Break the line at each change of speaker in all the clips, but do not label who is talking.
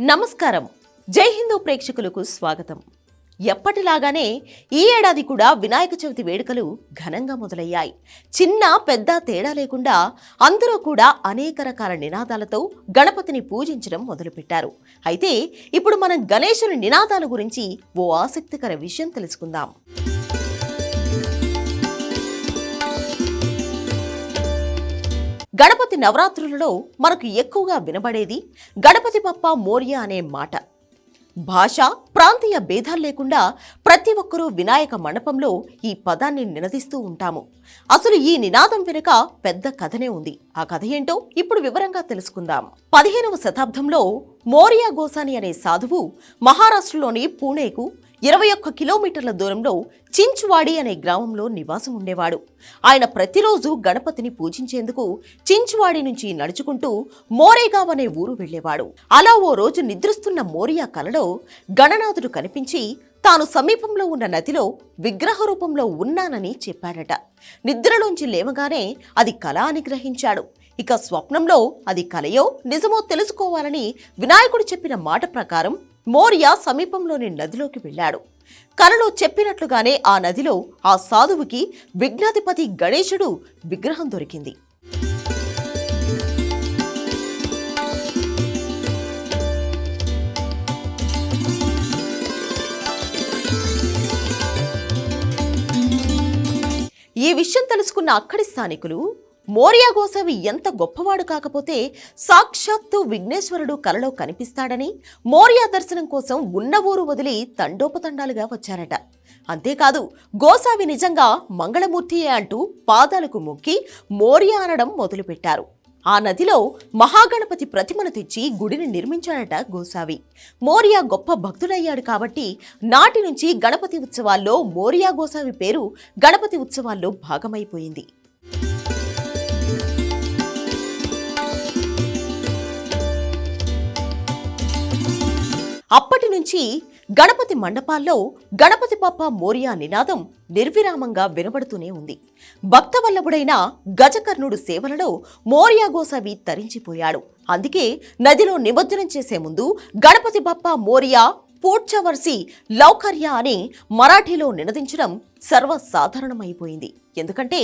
నమస్కారం. జై హిందూ ప్రేక్షకులకు స్వాగతం. ఎప్పటిలాగానే ఈ ఏడాది కూడా వినాయక చవితి వేడుకలు ఘనంగా మొదలయ్యాయి. చిన్న పెద్ద తేడా లేకుండా అందరూ కూడా అనేక రకాల నినాదాలతో గణపతిని పూజించడం మొదలుపెట్టారు. అయితే ఇప్పుడు మనం గణేశుని నినాదాల గురించి ఓ ఆసక్తికర విషయం తెలుసుకుందాం. గణపతి నవరాత్రులలో మనకు ఎక్కువగా వినబడేది గణపతి బప్ప మోర్య అనే మాట. భాష ప్రాంతీయ భేదాలు లేకుండా ప్రతి ఒక్కరూ వినాయక మండపంలో ఈ పదాన్ని నినదిస్తూ ఉంటాము. అసలు ఈ నినాదం వెనుక పెద్ద కథనే ఉంది. ఆ కథ ఏంటో ఇప్పుడు వివరంగా తెలుసుకుందాం. పదిహేనవ శతాబ్దంలో మోరియా గోసాని అనే సాధువు మహారాష్ట్రలోని పూణేకు ఇరవై ఒక్క కిలోమీటర్ల దూరంలో చించువాడి అనే గ్రామంలో నివాసం ఉండేవాడు. ఆయన ప్రతిరోజు గణపతిని పూజించేందుకు చించువాడి నుంచి నడుచుకుంటూ మోరేగావ్ అనే ఊరు వెళ్ళేవాడు. అలా ఓ రోజు నిద్రిస్తున్న మోరియా కలలో గణనాథుడు కనిపించి తాను సమీపంలో ఉన్న నదిలో విగ్రహ రూపంలో ఉన్నానని చెప్పాడట. నిద్రలోంచి లేవగానే అది కళ అని గ్రహించాడు. ఇక స్వప్నంలో అది కలయో నిజమో తెలుసుకోవాలని వినాయకుడు చెప్పిన మాట ప్రకారం మోరియా సమీపంలోని నదిలోకి వెళ్ళాడు. కలలో చెప్పినట్లుగానే ఆ నదిలో ఆ సాధువుకి విఘ్నాధిపతి గణేశుడు విగ్రహం దొరికింది. ఈ విషయం తెలుసుకున్న అక్కడి స్థానికులు మోరియా గోసావి ఎంత గొప్పవాడు కాకపోతే సాక్షాత్తు విఘ్నేశ్వరుడు కలలో కనిపిస్తాడని మోరియా దర్శనం కోసం ఉన్న ఊరు వదిలి తండోపతండాలుగా వచ్చారట. అంతేకాదు గోసావి నిజంగా మంగళమూర్తియే అంటూ పాదాలకు మొక్కి మోరియా అనడం మొదలుపెట్టారు. ఆ నదిలో మహాగణపతి ప్రతిమను తెచ్చి గుడిని నిర్మించాడట గోసావి. మోరియా గొప్ప భక్తుడయ్యాడు కాబట్టి నాటి నుంచి గణపతి ఉత్సవాల్లో మోరియా గోసావి పేరు గణపతి ఉత్సవాల్లో భాగమైపోయింది. అప్పటి నుంచి గణపతి మండపాల్లో గణపతి బప్ప మోరియా నినాదం నిర్విరామంగా వినబడుతూనే ఉంది. భక్తవల్లభుడైన గజకర్ణుడు సేవలలో మోరియా గోసావి తరించిపోయాడు. అందుకే నదిలో నిమజ్జనం చేసే ముందు గణపతి బప్ప మోరియా పూడ్చవర్సి లౌకర్య అని మరాఠీలో నినదించడం సర్వసాధారణమైపోయింది. ఎందుకంటే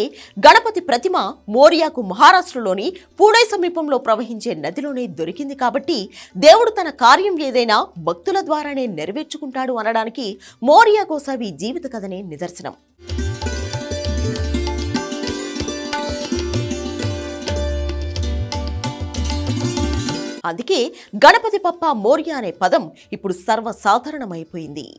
గణపతి ప్రతిమ మోరియాకు మహారాష్ట్రలోని పూణే సమీపంలో ప్రవహించే నదిలోనే దొరికింది కాబట్టి దేవుడు తన కార్యం ఏదైనా భక్తుల ద్వారానే నెరవేర్చుకుంటాడు అనడానికి మోరియా గోసావి జీవిత కథనే నిదర్శనం. అందుకే గణపతి పప్ప మోర్య అనే పదం ఇప్పుడు సర్వసాధారణమైపోయింది.